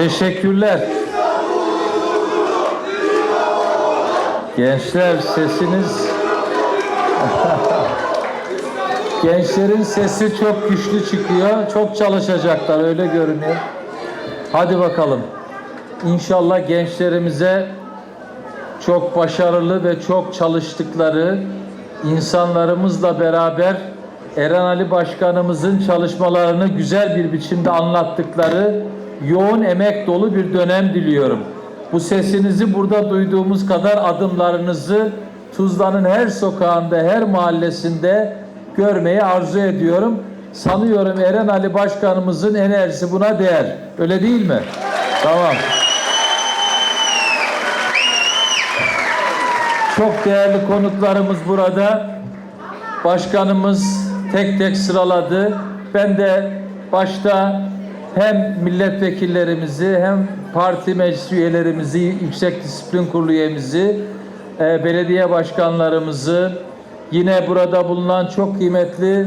Teşekkürler. Gençler sesiniz Gençlerin sesi çok güçlü çıkıyor. Çok çalışacaklar öyle görünüyor. Hadi bakalım. İnşallah gençlerimize çok başarılı ve çok çalıştıkları insanlarımızla beraber Eren Ali Başkanımızın çalışmalarını güzel bir biçimde anlattıkları yoğun emek dolu bir dönem diliyorum. Bu sesinizi burada duyduğumuz kadar adımlarınızı Tuzla'nın her sokağında, her mahallesinde görmeyi arzu ediyorum. Sanıyorum Eren Ali Başkanımızın enerjisi buna değer. Öyle değil mi? Tamam. Çok değerli konuklarımız burada. Başkanımız tek tek sıraladı. Ben de başta hem milletvekillerimizi hem parti meclis üyelerimizi, Yüksek Disiplin Kurulu üyemizi, e, belediye başkanlarımızı, yine burada bulunan çok kıymetli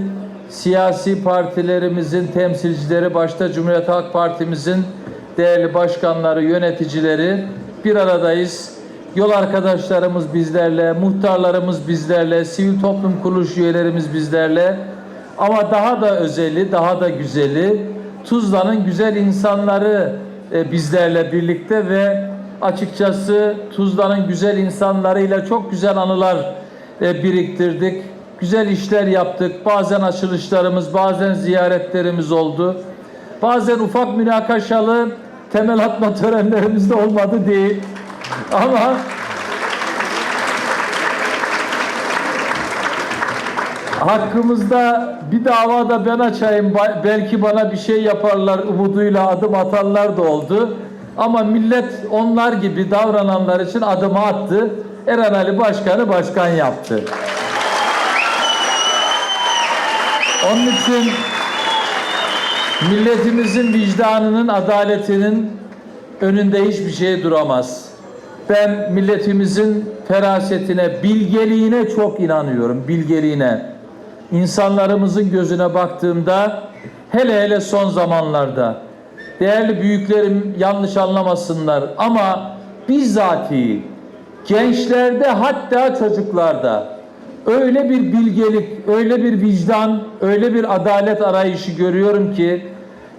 siyasi partilerimizin temsilcileri, başta Cumhuriyet Halk Partimizin değerli başkanları, yöneticileri bir aradayız. Yol arkadaşlarımız bizlerle, muhtarlarımız bizlerle, sivil toplum kuruluş üyelerimiz bizlerle. Ama daha da özeli, daha da güzeli Tuzla'nın güzel insanları e, bizlerle birlikte ve açıkçası Tuzla'nın güzel insanlarıyla çok güzel anılar e, biriktirdik. Güzel işler yaptık. Bazen açılışlarımız, bazen ziyaretlerimiz oldu. Bazen ufak münakaşalı temel atma törenlerimiz de olmadı değil. Ama hakkımızda bir dava da ben açayım belki bana bir şey yaparlar umuduyla adım atanlar da oldu. Ama millet onlar gibi davrananlar için adımı attı. Eren Ali Başkan'ı başkan yaptı. Onun için milletimizin vicdanının, adaletinin önünde hiçbir şey duramaz. Ben milletimizin ferasetine, bilgeliğine çok inanıyorum, bilgeliğine. İnsanlarımızın gözüne baktığımda, hele hele son zamanlarda, değerli büyüklerim yanlış anlamasınlar ama bizzati gençlerde hatta çocuklarda öyle bir bilgelik, öyle bir vicdan, öyle bir adalet arayışı görüyorum ki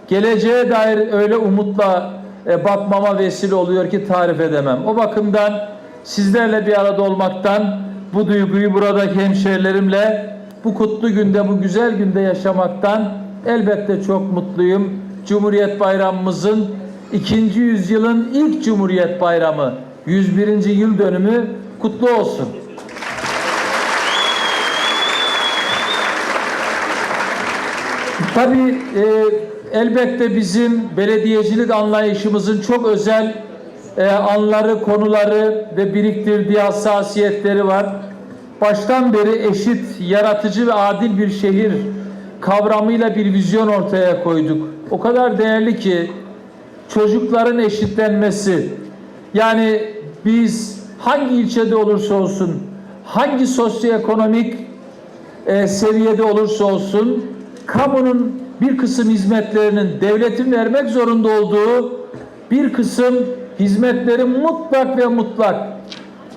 geleceğe dair öyle umutla e, bakmama vesile oluyor ki tarif edemem. O bakımdan sizlerle bir arada olmaktan, bu duyguyu buradaki hemşehrilerimle bu kutlu günde, bu güzel günde yaşamaktan elbette çok mutluyum. Cumhuriyet Bayramımızın ikinci yüzyılın ilk Cumhuriyet Bayramı 101. yıl dönümü kutlu olsun. Tabii e, elbette bizim belediyecilik anlayışımızın çok özel e, anları, konuları ve biriktirdiği hassasiyetleri var. Baştan beri eşit, yaratıcı ve adil bir şehir kavramıyla bir vizyon ortaya koyduk. O kadar değerli ki çocukların eşitlenmesi. Yani biz hangi ilçede olursa olsun, hangi sosyoekonomik e, seviyede olursa olsun kamunun bir kısım hizmetlerinin devletin vermek zorunda olduğu bir kısım hizmetlerin mutlak ve mutlak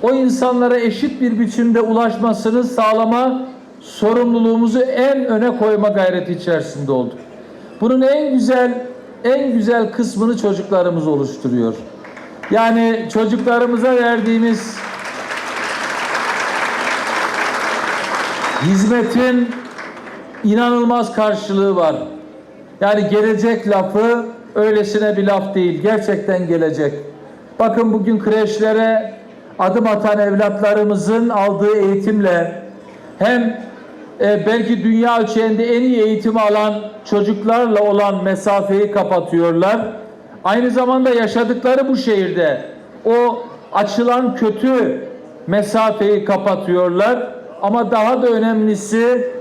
o insanlara eşit bir biçimde ulaşmasını sağlama sorumluluğumuzu en öne koyma gayreti içerisinde olduk. Bunun en güzel en güzel kısmını çocuklarımız oluşturuyor. Yani çocuklarımıza verdiğimiz hizmetin inanılmaz karşılığı var. Yani gelecek lafı öylesine bir laf değil. Gerçekten gelecek. Bakın bugün kreşlere adım atan evlatlarımızın aldığı eğitimle hem e, belki dünya ölçeğinde en iyi eğitimi alan çocuklarla olan mesafeyi kapatıyorlar. Aynı zamanda yaşadıkları bu şehirde o açılan kötü mesafeyi kapatıyorlar. Ama daha da önemlisi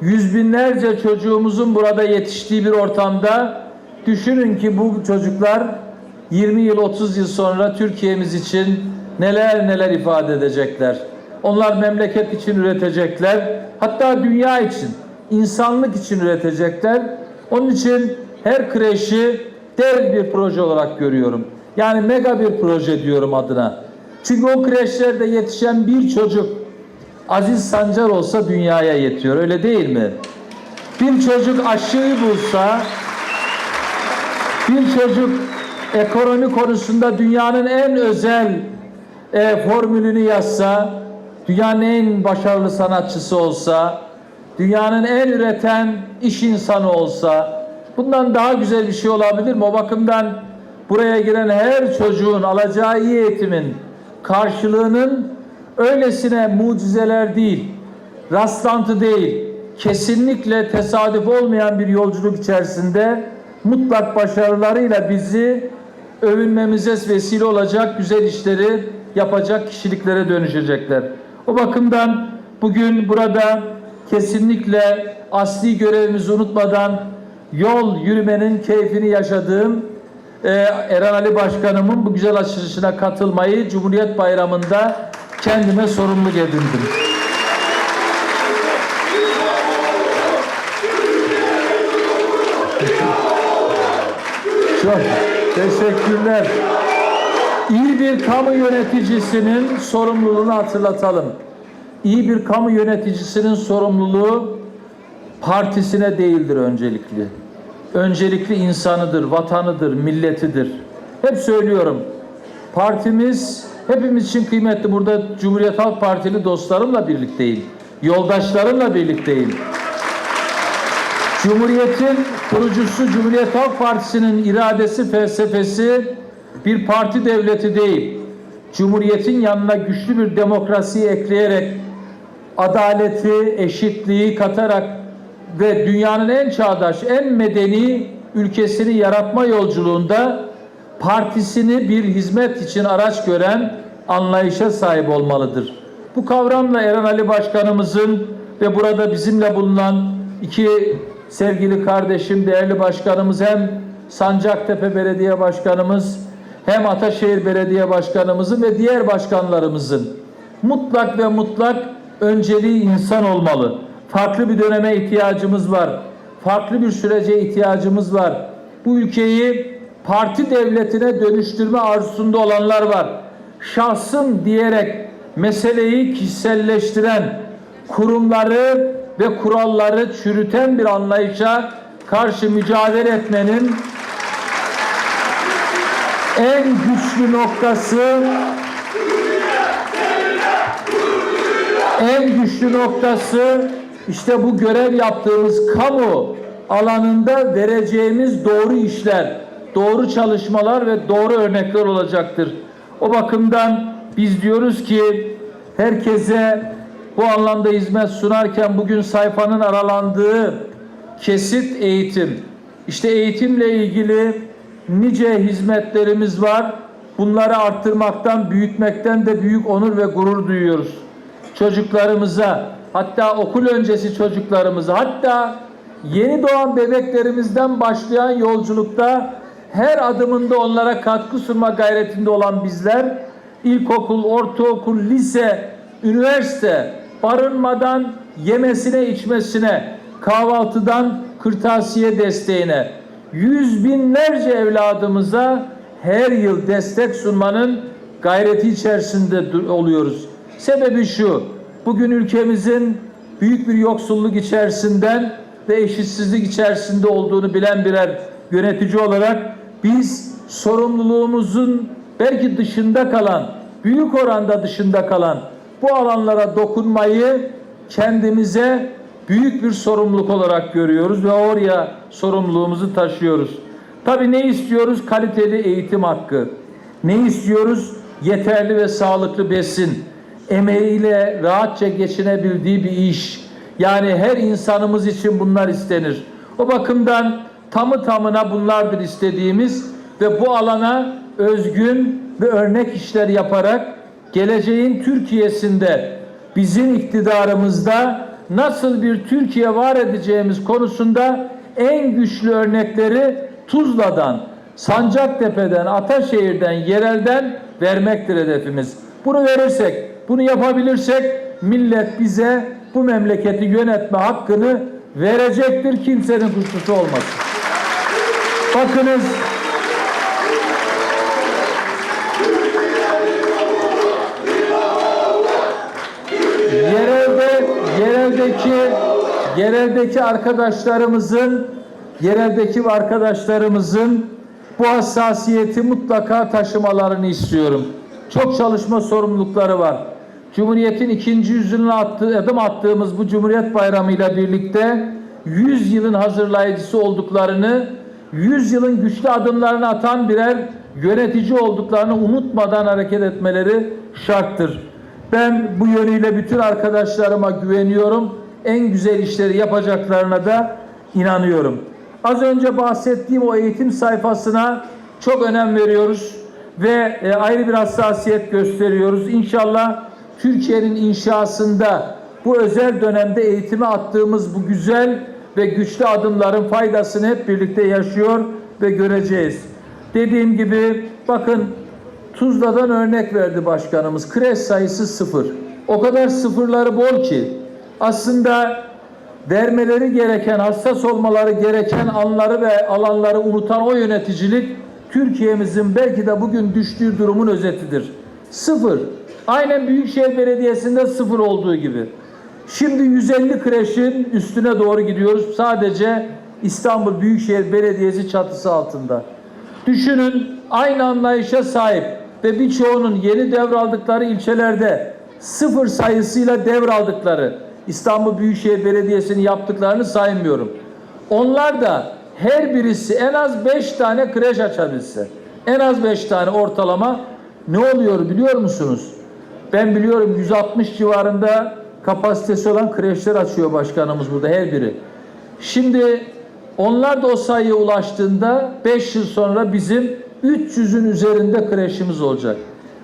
yüz binlerce çocuğumuzun burada yetiştiği bir ortamda düşünün ki bu çocuklar 20 yıl 30 yıl sonra Türkiye'miz için neler neler ifade edecekler. Onlar memleket için üretecekler. Hatta dünya için, insanlık için üretecekler. Onun için her kreşi dev bir proje olarak görüyorum. Yani mega bir proje diyorum adına. Çünkü o kreşlerde yetişen bir çocuk Aziz Sancar olsa dünyaya yetiyor. Öyle değil mi? Bir çocuk aşıyı bulsa, bir çocuk ekonomi konusunda dünyanın en özel e, formülünü yazsa, dünyanın en başarılı sanatçısı olsa, dünyanın en üreten iş insanı olsa, bundan daha güzel bir şey olabilir mi? O bakımdan buraya giren her çocuğun alacağı iyi eğitimin karşılığının öylesine mucizeler değil, rastlantı değil, kesinlikle tesadüf olmayan bir yolculuk içerisinde mutlak başarılarıyla bizi övünmemize vesile olacak güzel işleri yapacak kişiliklere dönüşecekler. O bakımdan bugün burada kesinlikle asli görevimizi unutmadan yol yürümenin keyfini yaşadığım e, Eren Ali Başkanımın bu güzel açılışına katılmayı Cumhuriyet Bayramı'nda kendime sorumluluk edindim. Çok teşekkürler. İyi bir kamu yöneticisinin sorumluluğunu hatırlatalım. İyi bir kamu yöneticisinin sorumluluğu partisine değildir öncelikli. Öncelikli insanıdır, vatanıdır, milletidir. Hep söylüyorum. Partimiz hepimiz için kıymetli. Burada Cumhuriyet Halk Partili dostlarımla birlikteyim. Yoldaşlarımla birlikteyim. Cumhuriyetin kurucusu Cumhuriyet Halk Partisi'nin iradesi, felsefesi bir parti devleti değil. Cumhuriyetin yanına güçlü bir demokrasiyi ekleyerek adaleti, eşitliği katarak ve dünyanın en çağdaş, en medeni ülkesini yaratma yolculuğunda partisini bir hizmet için araç gören anlayışa sahip olmalıdır. Bu kavramla Eren Ali Başkanımızın ve burada bizimle bulunan iki sevgili kardeşim, değerli başkanımız hem Sancaktepe Belediye Başkanımız hem Ataşehir Belediye Başkanımızın ve diğer başkanlarımızın mutlak ve mutlak önceliği insan olmalı. Farklı bir döneme ihtiyacımız var. Farklı bir sürece ihtiyacımız var. Bu ülkeyi parti devletine dönüştürme arzusunda olanlar var. Şahsım diyerek meseleyi kişiselleştiren, kurumları ve kuralları çürüten bir anlayışa karşı mücadele etmenin en güçlü noktası en güçlü noktası işte bu görev yaptığımız kamu alanında vereceğimiz doğru işler, doğru çalışmalar ve doğru örnekler olacaktır. O bakımdan biz diyoruz ki herkese bu anlamda hizmet sunarken bugün sayfanın aralandığı kesit eğitim. İşte eğitimle ilgili nice hizmetlerimiz var. Bunları arttırmaktan, büyütmekten de büyük onur ve gurur duyuyoruz. Çocuklarımıza, hatta okul öncesi çocuklarımıza, hatta yeni doğan bebeklerimizden başlayan yolculukta her adımında onlara katkı sunma gayretinde olan bizler, ilkokul, ortaokul, lise, üniversite, barınmadan yemesine, içmesine, kahvaltıdan kırtasiye desteğine, yüz binlerce evladımıza her yıl destek sunmanın gayreti içerisinde oluyoruz. Sebebi şu, bugün ülkemizin büyük bir yoksulluk içerisinden ve eşitsizlik içerisinde olduğunu bilen birer yönetici olarak biz sorumluluğumuzun belki dışında kalan, büyük oranda dışında kalan bu alanlara dokunmayı kendimize büyük bir sorumluluk olarak görüyoruz ve oraya sorumluluğumuzu taşıyoruz. Tabii ne istiyoruz? Kaliteli eğitim hakkı. Ne istiyoruz? Yeterli ve sağlıklı besin. Emeğiyle rahatça geçinebildiği bir iş. Yani her insanımız için bunlar istenir. O bakımdan tamı tamına bunlardır istediğimiz ve bu alana özgün ve örnek işler yaparak geleceğin Türkiye'sinde bizim iktidarımızda nasıl bir Türkiye var edeceğimiz konusunda en güçlü örnekleri Tuzla'dan, Sancaktepe'den, Ataşehir'den, yerelden vermektir hedefimiz. Bunu verirsek, bunu yapabilirsek millet bize bu memleketi yönetme hakkını verecektir. Kimsenin kuşkusu olmasın. Bakınız yereldeki arkadaşlarımızın yereldeki arkadaşlarımızın bu hassasiyeti mutlaka taşımalarını istiyorum. Çok çalışma sorumlulukları var. Cumhuriyet'in ikinci yüzyılına attığı, adım attığımız bu Cumhuriyet Bayramı ile birlikte 100 yılın hazırlayıcısı olduklarını, 100 yılın güçlü adımlarını atan birer yönetici olduklarını unutmadan hareket etmeleri şarttır. Ben bu yönüyle bütün arkadaşlarıma güveniyorum. En güzel işleri yapacaklarına da inanıyorum. Az önce bahsettiğim o eğitim sayfasına çok önem veriyoruz ve e, ayrı bir hassasiyet gösteriyoruz. İnşallah Türkiye'nin inşasında bu özel dönemde eğitime attığımız bu güzel ve güçlü adımların faydasını hep birlikte yaşıyor ve göreceğiz. Dediğim gibi bakın Tuzla'dan örnek verdi başkanımız. Kreş sayısı sıfır. O kadar sıfırları bol ki aslında vermeleri gereken, hassas olmaları gereken anları ve alanları unutan o yöneticilik Türkiye'mizin belki de bugün düştüğü durumun özetidir. Sıfır. Aynen Büyükşehir Belediyesi'nde sıfır olduğu gibi. Şimdi 150 kreşin üstüne doğru gidiyoruz. Sadece İstanbul Büyükşehir Belediyesi çatısı altında. Düşünün aynı anlayışa sahip ve birçoğunun yeni devraldıkları ilçelerde sıfır sayısıyla devraldıkları İstanbul Büyükşehir Belediyesi'nin yaptıklarını saymıyorum. Onlar da her birisi en az 5 tane kreş açabilse, en az 5 tane ortalama ne oluyor biliyor musunuz? Ben biliyorum 160 civarında kapasitesi olan kreşler açıyor başkanımız burada her biri. Şimdi onlar da o sayıya ulaştığında 5 yıl sonra bizim 300'ün üzerinde kreşimiz olacak.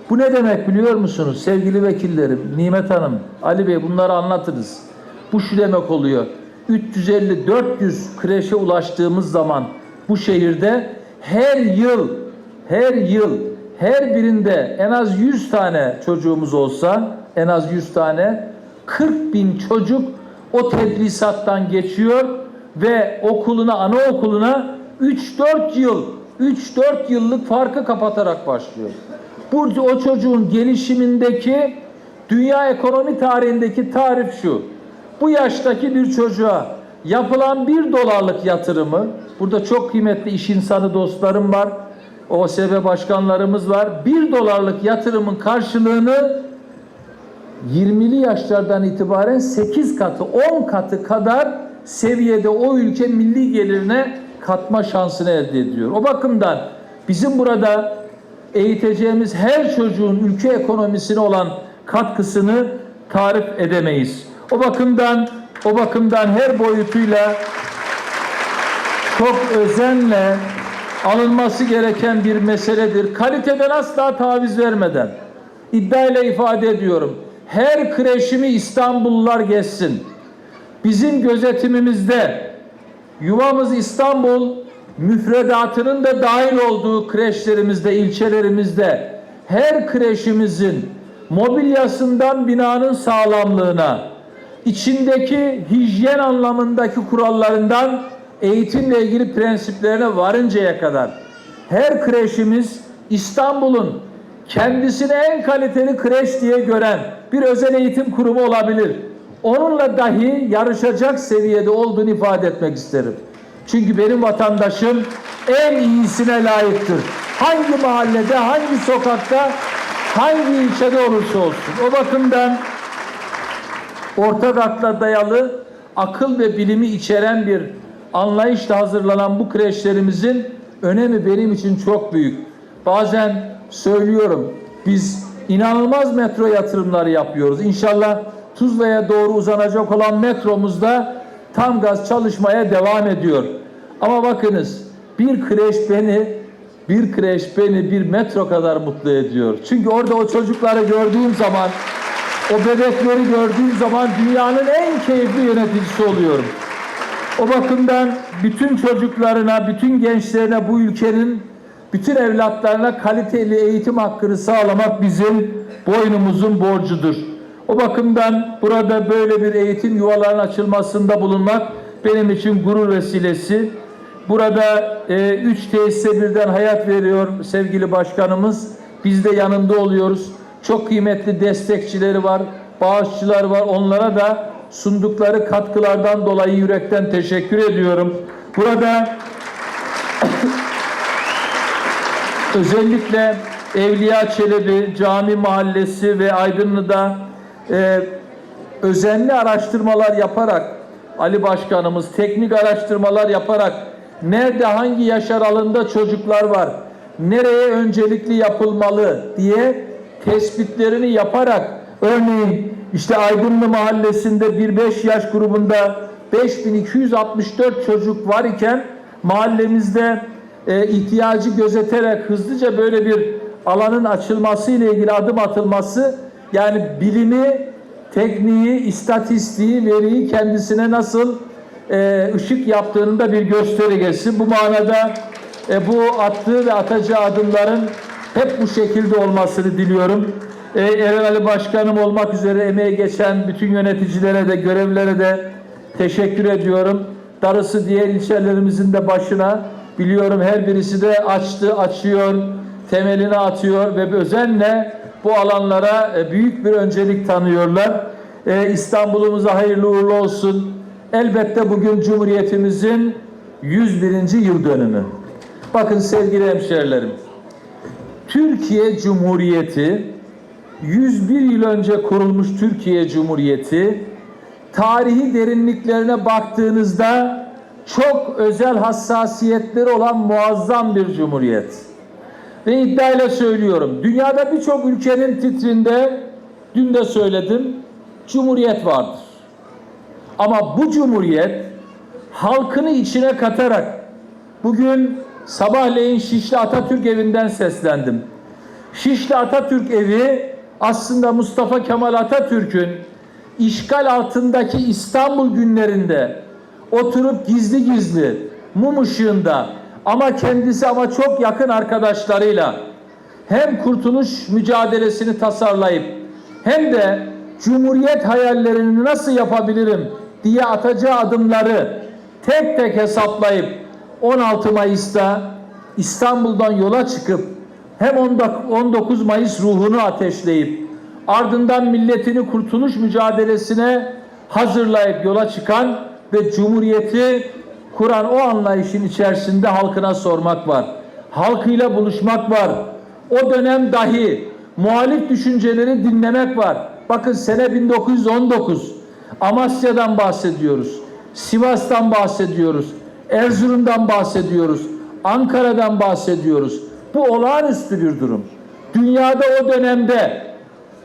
Bu ne demek biliyor musunuz sevgili vekillerim, Nimet Hanım, Ali Bey bunları anlatırız. Bu şu demek oluyor. 350-400 kreşe ulaştığımız zaman bu şehirde her yıl her yıl her birinde en az 100 tane çocuğumuz olsa en az 100 tane 40 bin çocuk o tedrisattan geçiyor ve okuluna anaokuluna 3-4 yıl 3-4 yıllık farkı kapatarak başlıyor. Burada o çocuğun gelişimindeki dünya ekonomi tarihindeki tarif şu. Bu yaştaki bir çocuğa yapılan bir dolarlık yatırımı, burada çok kıymetli iş insanı dostlarım var, OSB başkanlarımız var. Bir dolarlık yatırımın karşılığını 20'li yaşlardan itibaren 8 katı, 10 katı kadar seviyede o ülke milli gelirine katma şansını elde ediyor. O bakımdan bizim burada eğiteceğimiz her çocuğun ülke ekonomisine olan katkısını tarif edemeyiz. O bakımdan o bakımdan her boyutuyla çok özenle alınması gereken bir meseledir. Kaliteden asla taviz vermeden iddiayla ifade ediyorum. Her kreşimi İstanbullular geçsin. Bizim gözetimimizde yuvamız İstanbul müfredatının da dahil olduğu kreşlerimizde, ilçelerimizde her kreşimizin mobilyasından binanın sağlamlığına, içindeki hijyen anlamındaki kurallarından eğitimle ilgili prensiplerine varıncaya kadar her kreşimiz İstanbul'un kendisini en kaliteli kreş diye gören bir özel eğitim kurumu olabilir. Onunla dahi yarışacak seviyede olduğunu ifade etmek isterim. Çünkü benim vatandaşım en iyisine layıktır. Hangi mahallede, hangi sokakta, hangi ilçede olursa olsun. O bakımdan ortak akla dayalı akıl ve bilimi içeren bir anlayışla hazırlanan bu kreşlerimizin önemi benim için çok büyük. Bazen söylüyorum biz inanılmaz metro yatırımları yapıyoruz. İnşallah Tuzla'ya doğru uzanacak olan metromuzda tam gaz çalışmaya devam ediyor. Ama bakınız bir kreş beni bir kreş beni bir metro kadar mutlu ediyor. Çünkü orada o çocukları gördüğüm zaman o bebekleri gördüğüm zaman dünyanın en keyifli yöneticisi oluyorum. O bakımdan bütün çocuklarına, bütün gençlerine bu ülkenin bütün evlatlarına kaliteli eğitim hakkını sağlamak bizim boynumuzun borcudur. O bakımdan burada böyle bir eğitim yuvalarının açılmasında bulunmak benim için gurur vesilesi. Burada e, üç tesise birden hayat veriyor sevgili başkanımız. Biz de yanında oluyoruz. Çok kıymetli destekçileri var, bağışçılar var. Onlara da sundukları katkılardan dolayı yürekten teşekkür ediyorum. Burada özellikle Evliya Çelebi Cami Mahallesi ve Aydınlı'da e, özenli araştırmalar yaparak Ali Başkanımız teknik araştırmalar yaparak nerede hangi yaş aralığında çocuklar var, nereye öncelikli yapılmalı diye tespitlerini yaparak örneğin işte Aydınlı Mahallesi'nde 1-5 yaş grubunda 5264 çocuk var iken mahallemizde e, ihtiyacı gözeterek hızlıca böyle bir alanın açılması ile ilgili adım atılması yani bilimi, tekniği, istatistiği, veriyi kendisine nasıl e, ışık yaptığının da bir göstergesi. Bu manada e, bu attığı ve atacağı adımların hep bu şekilde olmasını diliyorum. E, Eren Ali Başkanım olmak üzere emeğe geçen bütün yöneticilere de görevlere de teşekkür ediyorum. Darısı diğer ilçelerimizin de başına biliyorum her birisi de açtı, açıyor, temelini atıyor ve özenle bu alanlara e, büyük bir öncelik tanıyorlar. E, İstanbul'umuza hayırlı uğurlu olsun. Elbette bugün Cumhuriyetimizin 101. yıl dönümü. Bakın sevgili hemşehrilerim, Türkiye Cumhuriyeti 101 yıl önce kurulmuş Türkiye Cumhuriyeti tarihi derinliklerine baktığınızda çok özel hassasiyetleri olan muazzam bir cumhuriyet. Ve iddiayla söylüyorum. Dünyada birçok ülkenin titrinde dün de söyledim. Cumhuriyet vardır. Ama bu cumhuriyet halkını içine katarak bugün sabahleyin Şişli Atatürk evinden seslendim. Şişli Atatürk evi aslında Mustafa Kemal Atatürk'ün işgal altındaki İstanbul günlerinde oturup gizli gizli mum ışığında ama kendisi ama çok yakın arkadaşlarıyla hem kurtuluş mücadelesini tasarlayıp hem de cumhuriyet hayallerini nasıl yapabilirim diye atacağı adımları tek tek hesaplayıp 16 Mayıs'ta İstanbul'dan yola çıkıp hem 19 Mayıs ruhunu ateşleyip ardından milletini kurtuluş mücadelesine hazırlayıp yola çıkan ve Cumhuriyeti kuran o anlayışın içerisinde halkına sormak var. Halkıyla buluşmak var. O dönem dahi muhalif düşünceleri dinlemek var. Bakın sene 1919 Amasya'dan bahsediyoruz. Sivas'tan bahsediyoruz. Erzurum'dan bahsediyoruz. Ankara'dan bahsediyoruz. Bu olağanüstü bir durum. Dünyada o dönemde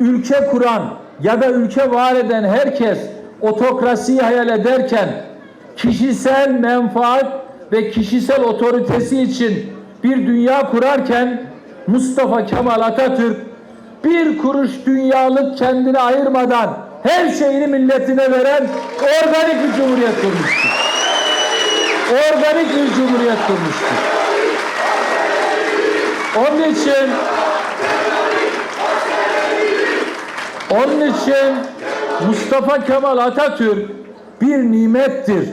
ülke kuran ya da ülke var eden herkes otokrasiyi hayal ederken kişisel menfaat ve kişisel otoritesi için bir dünya kurarken Mustafa Kemal Atatürk bir kuruş dünyalık kendini ayırmadan her şeyini milletine veren organik bir cumhuriyet kurmuştur. Organik bir cumhuriyet kurmuştur. Onun için onun için Mustafa Kemal Atatürk bir nimettir.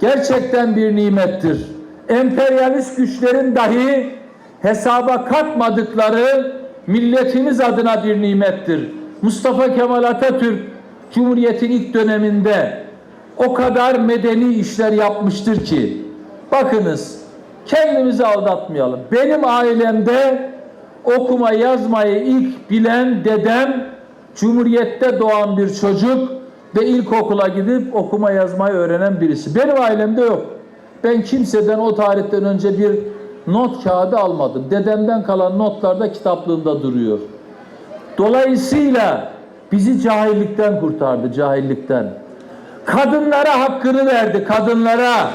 Gerçekten bir nimettir. Emperyalist güçlerin dahi hesaba katmadıkları milletimiz adına bir nimettir. Mustafa Kemal Atatürk Cumhuriyet'in ilk döneminde o kadar medeni işler yapmıştır ki bakınız kendimizi aldatmayalım. Benim ailemde okuma yazmayı ilk bilen dedem Cumhuriyette doğan bir çocuk ve ilkokula gidip okuma yazmayı öğrenen birisi. Benim ailemde yok. Ben kimseden o tarihten önce bir not kağıdı almadım. Dedemden kalan notlar da kitaplığımda duruyor. Dolayısıyla bizi cahillikten kurtardı, cahillikten. Kadınlara hakkını verdi, kadınlara.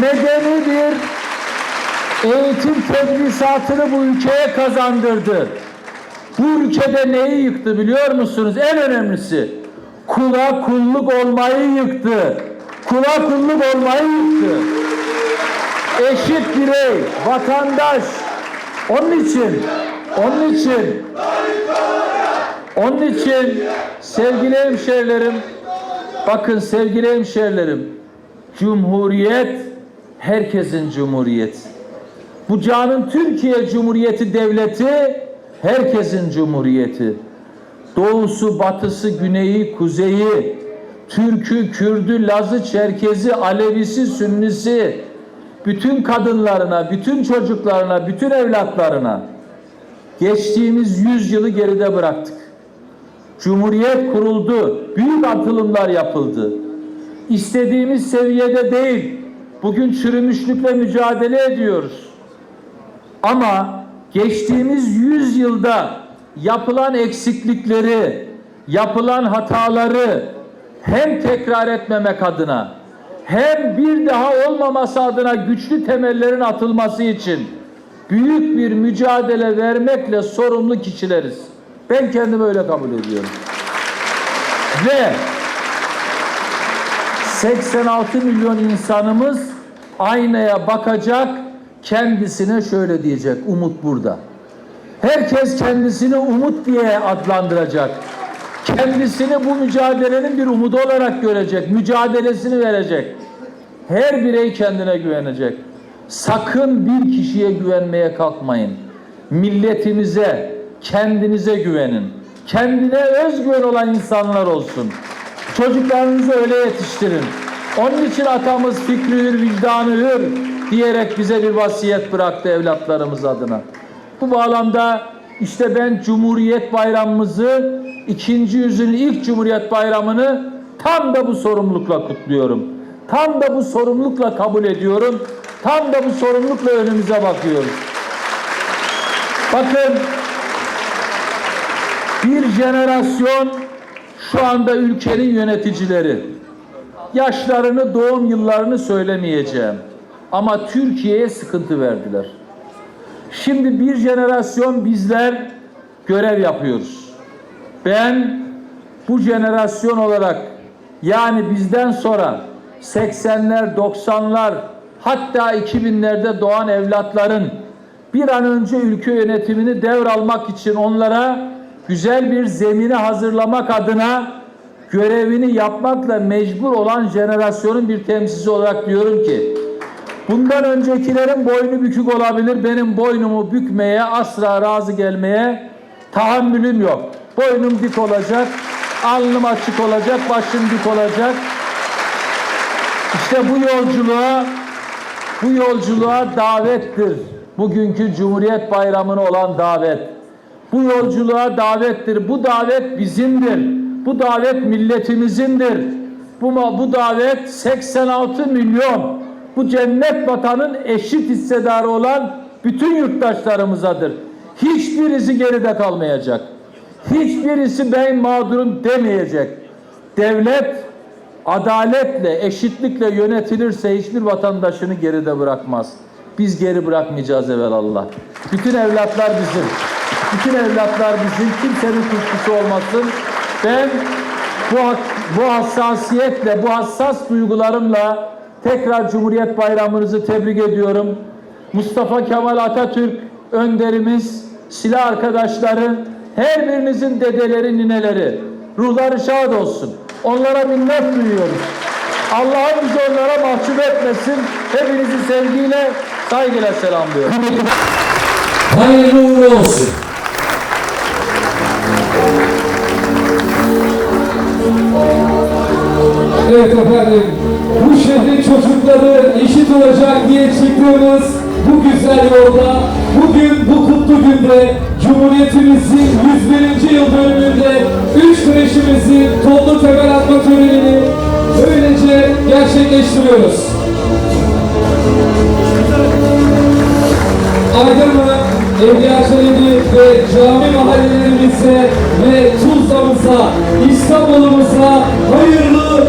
Medeni bir eğitim tedrisatını bu ülkeye kazandırdı. Bu ülkede neyi yıktı biliyor musunuz? En önemlisi kula kulluk olmayı yıktı. Kula kulluk olmayı yıktı. Eşit birey, vatandaş. Onun için, onun için, onun için sevgili hemşehrilerim, bakın sevgili hemşehrilerim, Cumhuriyet herkesin cumhuriyeti. Bu canın Türkiye Cumhuriyeti Devleti herkesin cumhuriyeti. doğusu, batısı, güneyi, kuzeyi, Türkü, Kürdü, Lazı, Çerkezi, Alevisi, Sünnisi, bütün kadınlarına, bütün çocuklarına, bütün evlatlarına geçtiğimiz yüzyılı geride bıraktık. Cumhuriyet kuruldu, büyük atılımlar yapıldı. İstediğimiz seviyede değil, bugün çürümüşlükle mücadele ediyoruz. Ama geçtiğimiz yüzyılda yapılan eksiklikleri, yapılan hataları hem tekrar etmemek adına hem bir daha olmaması adına güçlü temellerin atılması için büyük bir mücadele vermekle sorumlu kişileriz. Ben kendimi öyle kabul ediyorum. Ve 86 milyon insanımız aynaya bakacak, kendisine şöyle diyecek, umut burada. Herkes kendisini umut diye adlandıracak. Kendisini bu mücadelenin bir umudu olarak görecek, mücadelesini verecek. Her birey kendine güvenecek. Sakın bir kişiye güvenmeye kalkmayın. Milletimize, kendinize güvenin. Kendine özgüven olan insanlar olsun. Çocuklarınızı öyle yetiştirin. Onun için atamız fikri hür, vicdanı hür diyerek bize bir vasiyet bıraktı evlatlarımız adına. Bu bağlamda işte ben Cumhuriyet Bayramımızı, ikinci yüzyılın ilk Cumhuriyet Bayramını tam da bu sorumlulukla kutluyorum. Tam da bu sorumlulukla kabul ediyorum. Tam da bu sorumlulukla önümüze bakıyoruz. Bakın bir jenerasyon şu anda ülkenin yöneticileri. Yaşlarını, doğum yıllarını söylemeyeceğim. Ama Türkiye'ye sıkıntı verdiler. Şimdi bir jenerasyon bizler görev yapıyoruz. Ben bu jenerasyon olarak yani bizden sonra 80'ler, 90'lar hatta 2000'lerde doğan evlatların bir an önce ülke yönetimini devralmak için onlara güzel bir zemini hazırlamak adına görevini yapmakla mecbur olan jenerasyonun bir temsilcisi olarak diyorum ki bundan öncekilerin boynu bükük olabilir. Benim boynumu bükmeye, asla razı gelmeye tahammülüm yok. Boynum dik olacak, alnım açık olacak, başım dik olacak. İşte bu yolculuğa bu yolculuğa davettir. Bugünkü Cumhuriyet Bayramı'na olan davet. Bu yolculuğa davettir. Bu davet bizimdir. Bu davet milletimizindir. Bu, bu davet 86 milyon bu cennet vatanın eşit hissedarı olan bütün yurttaşlarımızadır. Hiçbirisi geride kalmayacak. Hiçbirisi ben mağdurum demeyecek. Devlet adaletle, eşitlikle yönetilirse hiçbir vatandaşını geride bırakmaz. Biz geri bırakmayacağız evvelallah. Bütün evlatlar bizim. Bütün evlatlar bizim. Kimsenin kuşkusu olmasın. Ben bu, bu hassasiyetle, bu hassas duygularımla tekrar Cumhuriyet Bayramınızı tebrik ediyorum. Mustafa Kemal Atatürk önderimiz, silah arkadaşları, her birinizin dedeleri, nineleri, ruhları şad olsun. Onlara minnet duyuyoruz. Allah'ım bizi onlara mahcup etmesin. Hepinizi sevgiyle, saygıyla selamlıyorum. Hayırlı uğurlu olsun. Evet efendim, bu şehrin çocukları eşit olacak diye çıktığımız bu güzel yolda, bugün bu kutlu günde Cumhuriyetimizin 101. yıl dönümünde üç kreşimizin toplu temel atma törenini böylece gerçekleştiriyoruz. Aydınlı, Evliya Çelebi ve cami mahallelerimize ve Tuzla'mıza, İstanbul'umuza hayırlı